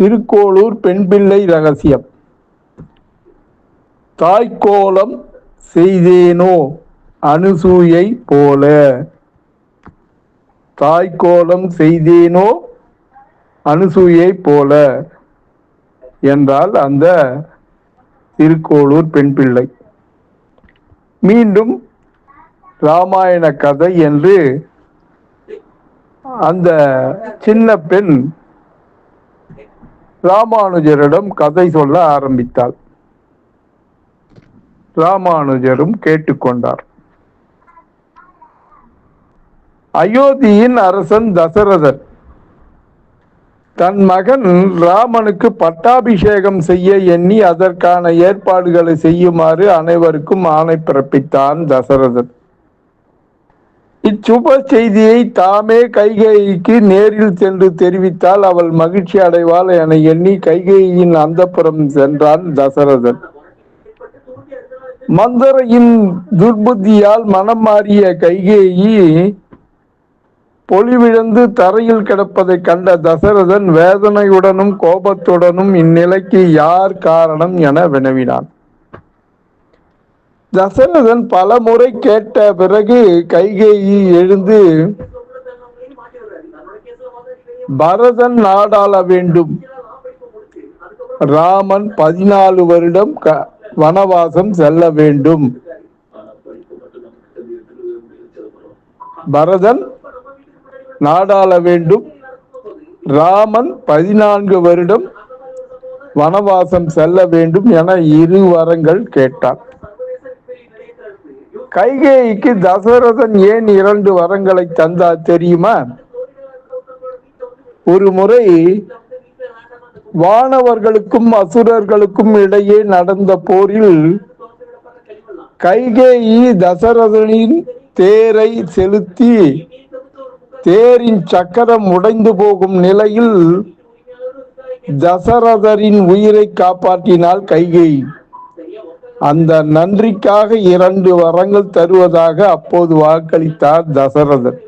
திருக்கோளூர் பெண்பிள்ளை ரகசியம். தாய்க்கோலம் செய்தேனோ அனுசூயை போல. தாய்க்கோலம் செய்தேனோ அனுசூயை போல என்றால் அந்த திருக்கோளூர் பெண் பிள்ளை. மீண்டும் ராமாயண கதை என்று அந்த சின்ன பெண் ராமானுஜரிடம் கதை சொல்ல ஆரம்பித்தாள். ராமானுஜரும் கேட்டுக்கொண்டார். அயோத்தியின் அரசன் தசரதன் தன் மகன் ராமனுக்கு பட்டாபிஷேகம் செய்ய எண்ணி அதற்கான ஏற்பாடுகளை செய்யுமாறு அனைவருக்கும் ஆணை பிறப்பித்தான் தசரதன். இச்சுப செய்தியை தாமே கைகேயிக்கு நேரில் சென்று தெரிவித்தால் அவள் மகிழ்ச்சி அடைவாள் என எண்ணி கைகேயின் அந்தப்புறம் சென்றான் தசரதன். மந்தரையின் துர்புத்தியால் மனம் மாறிய கைகேயி பொலிவிழந்து தரையில் கிடப்பதை கண்ட தசரதன் வேதனையுடனும் கோபத்துடனும் இந்நிலைக்கு யார் காரணம் என வினவினான். தசரதன் பல முறை கேட்ட பிறகு கைகேயி எழுந்து பரதன் நாடாள வேண்டும். ராமன் பதினாலு வருடம் வனவாசம் செல்ல வேண்டும். பரதன் நாடாள வேண்டும். ராமன் பதினான்கு வருடம் வனவாசம் செல்ல வேண்டும் என இரு வரங்கள் கேட்டான். கைகேயிக்கு தசரதன் ஏன் இரண்டு வரங்களை தந்தா தெரியுமா? ஒரு முறை வானவர்களுக்கும் அசுரர்களுக்கும் இடையே நடந்த போரில் கைகேயி தசரதனின் தேரை செலுத்தி தேரின் சக்கரம் உடைந்து போகும் நிலையில் தசரதரின் உயிரை காப்பாற்றினாள் கைகேயி. அந்த நன்றிக்காக இரண்டு வரங்கள் தருவதாக அப்போது வாக்களித்தார் தசரதன்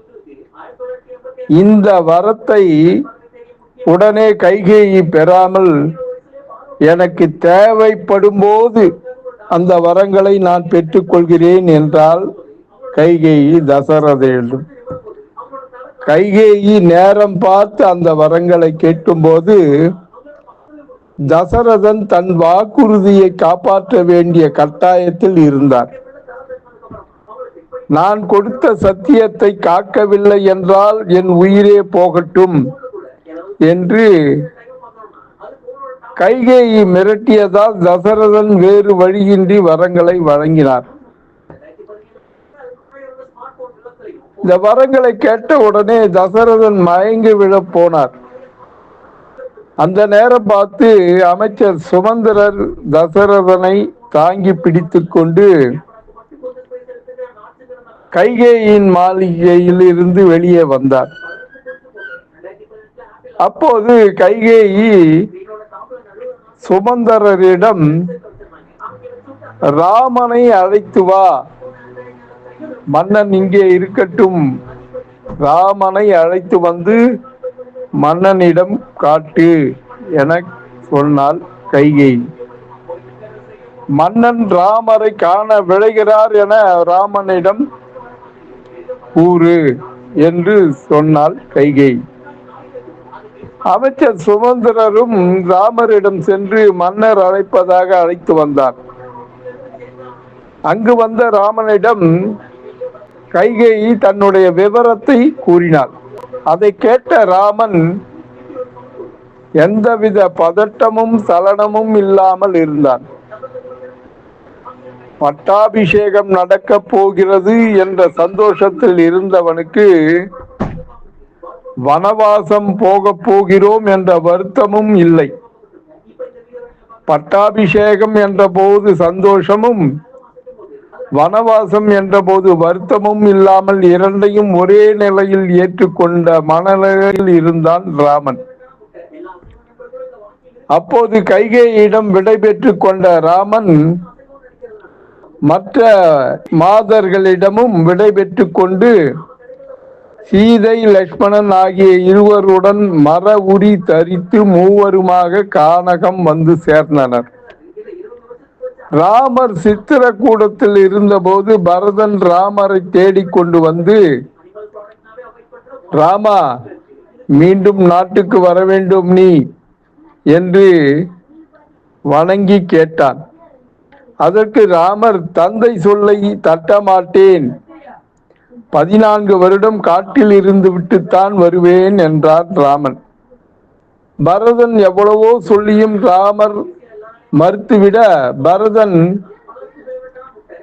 இந்த வரத்தை உடனே கைகேயி பெறாமல் எனக்கு தேவைப்படும் போது அந்த வரங்களை நான் பெற்றுக்கொள்கிறேன் என்றால் கைகேயி தசரதேடும் கைகேயி நேரம் பார்த்து அந்த வரங்களை கேட்கும்போது தசரதன் தன் வாக்குறுதியை காப்பாற்ற வேண்டிய கட்டாயத்தில் இருந்தார். நான் கொடுத்த சத்தியத்தை காக்கவில்லை என்றால் என் உயிரே போகட்டும் என்று கைகேயி மிரட்டியதால் தசரதன் வேறு வழியின்றி வரங்களை வழங்கினார். இந்த வரங்களை கேட்ட உடனே தசரதன் மயங்கி விழப் போனார். அந்த நேரம் பார்த்து அமைச்சர் சுமந்திரர் தசரதனை தாங்கி பிடித்து கொண்டு கைகேயின் மாளிகையில் இருந்து வெளியே வந்தார். அப்போது கைகேயி சுமந்தரரிடம் ராமனை அழைத்து வா. மன்னன் இங்கே இருக்கட்டும். ராமனை அழைத்து வந்து மன்னனிடம் காட்டு என சொன்னால் கைகை மன்னன் ராமரை காண விளைகிறார் என ராமனிடம் கூறு என்று சொன்னால் கைகை அமைச்சர் சுமந்திரரும் ராமரிடம் சென்று மன்னர் அழைப்பதாக அழைத்து வந்தார். அங்கு வந்த ராமனிடம் கைகேயி தன்னுடைய விவரத்தை கூறினார். அதை கேட்ட ராமன் எந்தவித பதட்டமும் சலனமும் இல்லாமல் இருந்தான். பட்டாபிஷேகம் நடக்க போகிறது என்ற சந்தோஷத்தில் இருந்தவனுக்கு வனவாசம் போக போகிறோம் என்ற வருத்தமும் இல்லை. பட்டாபிஷேகம் என்ற போது சந்தோஷமும் வனவாசம் என்ற போது வருத்தமும் இல்லாமல் இரண்டையும் ஒரே நிலையில் ஏற்றுக்கொண்ட மனநிலையில் இருந்தான் ராமன். அப்போது கைகேயிடம் விடை கொண்ட ராமன் மற்ற மாதர்களிடமும் விடை கொண்டு சீதை லக்ஷ்மணன் ஆகிய இருவருடன் மர உரி தரித்து மூவருமாக கானகம் வந்து சேர்ந்தனர். ராமர் சித்திரக்கூடத்தில் இருந்தபோது பரதன் ராமரை தேடிக் கொண்டு வந்து ராமா மீண்டும் நாட்டுக்கு வர வேண்டும் நீ என்று வணங்கி கேட்டான். அதற்கு ராமர் தந்தை சொல்லை தட்ட மாட்டேன் பதினான்கு வருடம் காட்டில் இருந்து விட்டுத்தான் வருவேன் என்றார் ராமன். பரதன் எவ்வளவோ சொல்லியும் ராமர் மறுத்துவிட பரதன்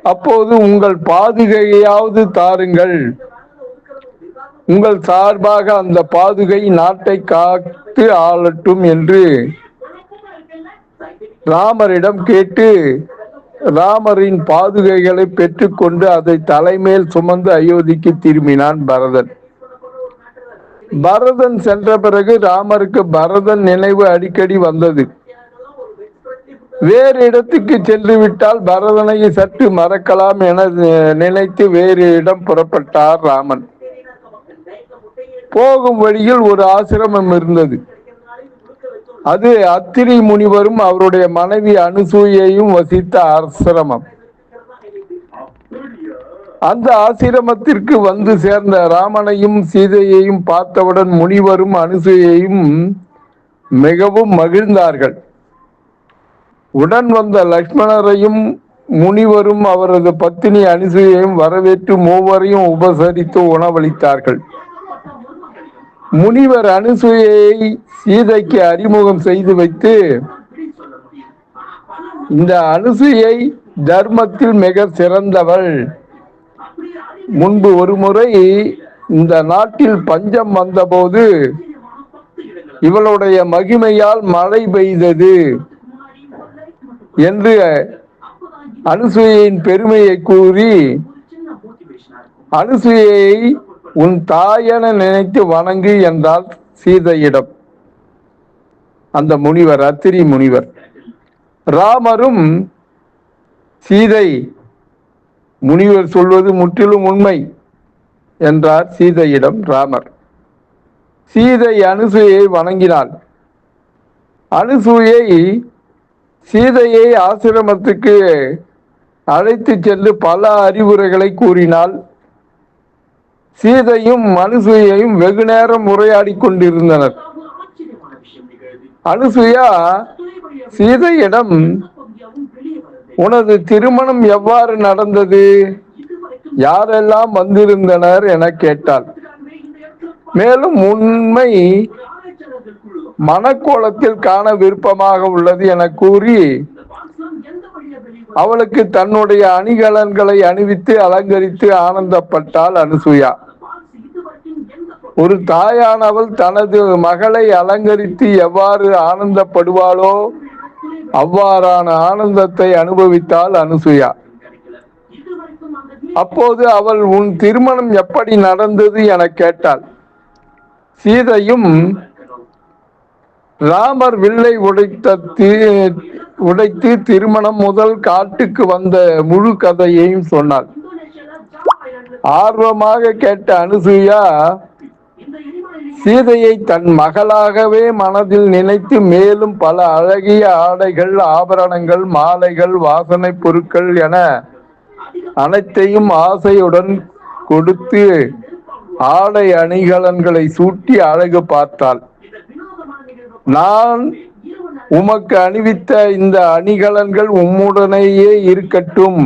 அப்போது உங்கள் பாதுகையாவது தாருங்கள். உங்கள் சார்பாக அந்த பாதுகை நாட்டை காத்து ஆளட்டும் என்று ராமரிடம் கேட்டு ராமரின் பாதுகைகளை பெற்றுக்கொண்டு அதை தலைமேல் சுமந்து அயோத்திக்கு திரும்பினான் பரதன். பரதன் சென்ற பிறகு ராமருக்கு பரதன் நினைவு அடிக்கடி வந்தது. வேறு இடத்துக்கு சென்று விட்டால் பரதனை சற்று மறக்கலாம் என நினைத்து வேறு இடம் புறப்பட்டார் ராமன். போகும் வழியில் ஒரு ஆசிரமம் இருந்தது. அது அத்திரி முனிவரும் அவருடைய மனைவி அனுசூயையும் வசித்த ஆசிரமம். அந்த ஆசிரமத்திற்கு வந்து சேர்ந்த ராமனையும் சீதையையும் பார்த்தவுடன் முனிவரும் அனுசூயையும் மிகவும் மகிழ்ந்தார்கள். உடன் வந்த லக்ஷ்மணரையும் முனிவரும் அவரது பத்தினி அனுசூயையும் வரவேற்று மூவரையும் உபசரித்து உணவளித்தார்கள். முனிவர் அனுசூயை சீதைக்கு அறிமுகம் செய்து வைத்து இந்த அனுசூயை தர்மத்தில் மிக சிறந்தவள். முன்பு ஒரு முறை இந்த நாட்டில் பஞ்சம் வந்தபோது இவளுடைய மகிமையால் மழை பெய்தது. என்று அனுசூயின் பெருமையை கூறி அனுசூயை உன் தாயென நினைத்து வணங்கு என்றால் சீதையிடம். அந்த முனிவர் அத்திரி முனிவர் ராமரும் சீதை முனிவர் சொல்வது முற்றிலும் உண்மை என்றார் சீதையிடம் ராமர். சீதை அனுசூயை வணங்கினாள். அனுசூயை சீதையை ஆசிரமத்துக்கு அழைத்து சென்று பல அறிவுரைகளை கூறினாள். சீதையும் அனுசூயையும் வெகு நேரம் உரையாடி கொண்டிருந்தனர். அனுசூயா சீதையிடம் உனது திருமணம் எவ்வாறு நடந்தது? யாரெல்லாம் வந்திருந்தனர்? என கேட்டாள். மேலும் உண்மை மனக்கோலத்தில் காண விருப்பமாக உள்ளது என கூறி அவளுக்கு தன்னுடைய அணிகலன்களை அணிவித்து அலங்கரித்து ஆனந்தப்பட்டாள் அனுசூயா. ஒரு தாயானவள் தனது மகளை அலங்கரித்து எவ்வாறு ஆனந்தப்படுவாளோ அவ்வாறான ஆனந்தத்தை அனுபவித்தாள் அனுசுயா. அப்போது அவள் உன் திருமணம் எப்படி நடந்தது? என கேட்டாள். சீதையும் ராமர் வில்லை உடைத்த உடைத்து திருமணம் முதல் காட்டுக்கு வந்த முழு கதையையும் சொன்னாள் ஆர்வமாக கேட்ட அனுசூயா சீதையை தன் மகளாகவே மனதில் நினைத்து மேலும் பல அழகிய ஆடைகள் ஆபரணங்கள் மாலைகள் வாசனை பொருட்கள் என அனைத்தையும் ஆசையுடன் கொடுத்து ஆடை அணிகலன்களை சூட்டி அழகு பார்த்தாள். நான் உமக்கு அணிவித்த இந்த அணிகலன்கள் உம்முடனேயே இருக்கட்டும்.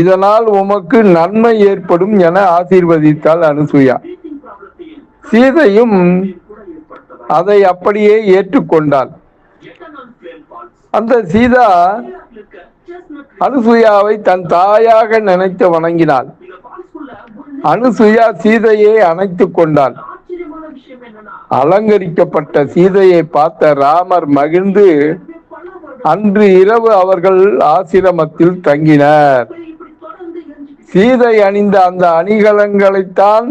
இதனால் உமக்கு நன்மை ஏற்படும் என ஆசீர்வதித்தாள் அனுசுயா. சீதையும் அதை அப்படியே ஏற்றுக்கொண்டாள். அந்த சீதா அனுசுயாவை தன் தாயாக நினைத்து வணங்கினாள். அனுசுயா சீதையை அணைத்துக் கொண்டாள். அலங்கரிக்கப்பட்ட சீதையை பார்த்த ராமர் மகிழ்ந்து அன்று இரவு அவர்கள் ஆசிரமத்தில் தங்கினர். சீதை அணிந்த அந்த அணிகலங்களைத்தான்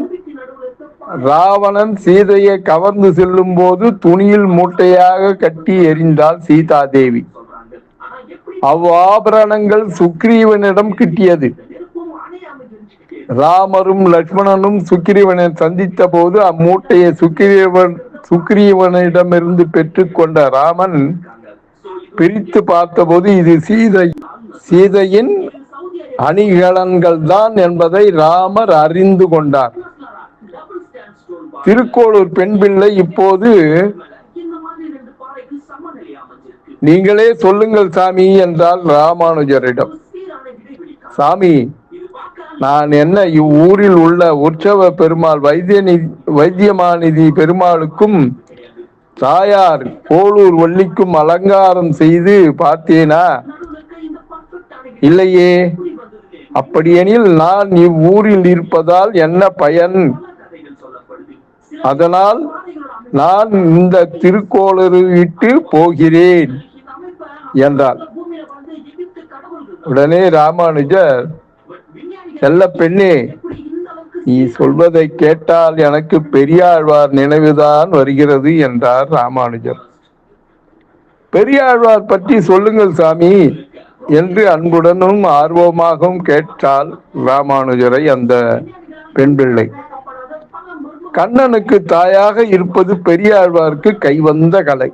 ராவணன் சீதையை கவர்ந்து செல்லும் போது துணியில் மூட்டையாக கட்டி எறிந்தாள் சீதாதேவி. அவ்வாபரணங்கள் சுக்ரீவனிடம் கிட்டியது. ராமரும் லட்சுமணனும் சுக்கிரீவனை சந்தித்த போது அம்மூட்டையை சுக்கிரீவன் சுக்கிரீவனிடமிருந்து பெற்றுக்கொண்ட ராமன் பிரித்து பார்த்தபோது இது சீதை சீதையின் அணிகலன்கள் தான் என்பதை ராமர் அறிந்து கொண்டார். திருக்கோளூர் பெண் பிள்ளை இப்போது நீங்களே சொல்லுங்கள் சாமி என்றால் ராமானுஜரிடம். சாமி நான் என்ன இவ்வூரில் உள்ள உற்சவ பெருமாள் வைத்தியநிதி வைத்தியமாநிதி பெருமாளுக்கும் தாயார் கோளூர் வள்ளிக்கும் அலங்காரம் செய்து பார்த்தேனா? இல்லையே. அப்படியெனில் நான் இவ்வூரில் இருப்பதால் என்ன பயன்? அதனால் நான் இந்த திருக்கோளரு விட்டு போகிறேன் என்றார் உடனே ராமானுஜர் செல்ல பெண்ணே நீ சொல்வதை கேட்டால் எனக்கு பெரியாழ்வார் நினைவுதான் வருகிறது என்றார் ராமானுஜர். பெரியாழ்வார் பற்றி சொல்லுங்கள் சாமி என்று அன்புடனும் ஆர்வமாகவும் கேட்டால் ராமானுஜரை அந்த பெண் பிள்ளை. கண்ணனுக்கு தாயாக இருப்பது பெரியாழ்வார்க்கு கைவந்த கலை.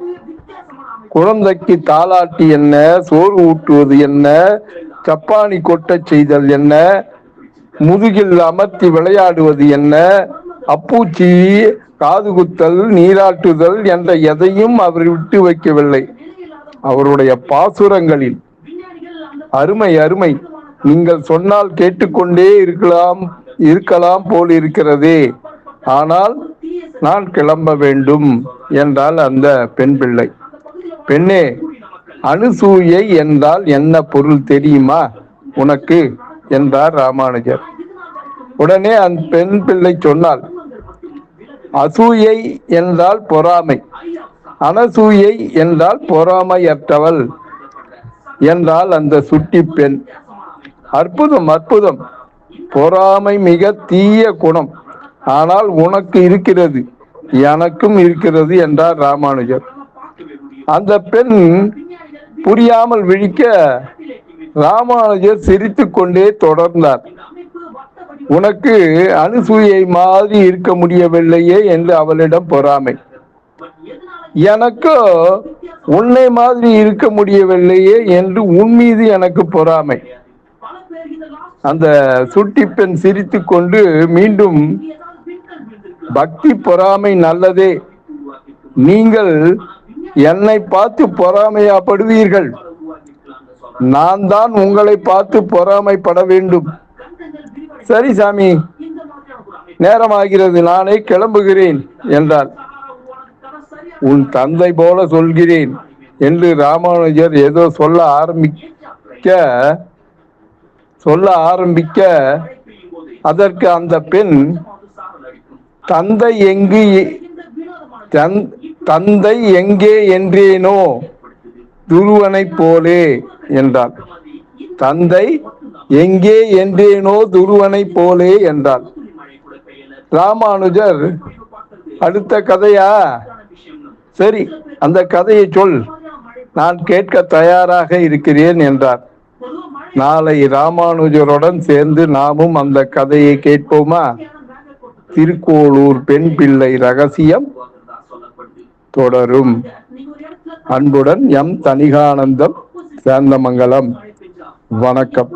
குழந்தைக்கு தாலாட்டி என்ன சோறு ஊட்டுவது என்ன சப்பானி கொட்டச் செய்தல் என்ன முதுகில் அமர்த்தி விளையாடுவது என்ன? அப்பூச்சி காது குத்தல் நீராட்டுதல் என்ற எதையும் அவர் விட்டு வைக்கவில்லை. அவருடைய பாசுரங்களில். அருமை அருமை. நீங்கள் சொன்னால் கேட்டுக்கொண்டே இருக்கலாம் இருக்கலாம் போல் இருக்கிறதே. ஆனால் நான் கிளம்ப வேண்டும் என்றால் அந்த பெண் பிள்ளை. பெண்ணே அனுசூயை என்றால் என்ன பொருள் தெரியுமா? உனக்கு என்றார் ராமானுஜர். உடனே அந்த பெண் பிள்ளை சொன்னாள் அசூயை என்றால் பொறாமை அனசூயை என்றால் பொறாமையற்றவள் என்றால் அந்த சுட்டி பெண். அற்புதம் அற்புதம் பொறாமை மிக தீய குணம் ஆனால் உனக்கு இருக்கிறது எனக்கும் இருக்கிறது என்றார் ராமானுஜர். அந்த பெண் புரியாமல் விழிக்க ராமானுஜர் சிரித்து கொண்டே தொடர்ந்தார். உனக்கு அனுசூயை மாதிரி இருக்க முடியவில்லையே என்று அவளிடம் பொறாமை. எனக்கோ உன்னை மாதிரி இருக்க முடியவில்லையே என்று உன் மீது எனக்கு பொறாமை. அந்த சுட்டி பெண் சிரித்து கொண்டு மீண்டும் பக்தி பொறாமை நல்லதே. நீங்கள் என்னை பார்த்து பொறாமையாப்படுவீர்கள். நான் தான் உங்களை பார்த்து பொறாமைப்பட வேண்டும். சரி சாமி. நேரமாகிறது நானே கிளம்புகிறேன் என்றார் உன் தந்தை போல சொல்கிறேன் என்று ராமானுஜர் ஏதோ சொல்ல ஆரம்பிக்க சொல்ல ஆரம்பிக்க அதற்கு அந்த பெண் தந்தை எங்கு தன்- தந்தை எங்கே என்றேனோ துருவனைப் போலே என்றாள் தந்தை எங்கே என்றேனோ துருவனைப் போலே என்றாள் ராமானுஜர் அடுத்த கதையா? சரி அந்த கதையை சொல். நான் கேட்க தயாராக இருக்கிறேன் என்றார். நாளை ராமானுஜருடன் சேர்ந்து நாமும் அந்த கதையை கேட்போமா? திருக்கோளூர் பெண் பிள்ளை ரகசியம் தொடரும். அன்புடன் எம் தனிகானந்தம் சேந்தமங்கலம். வணக்கம்.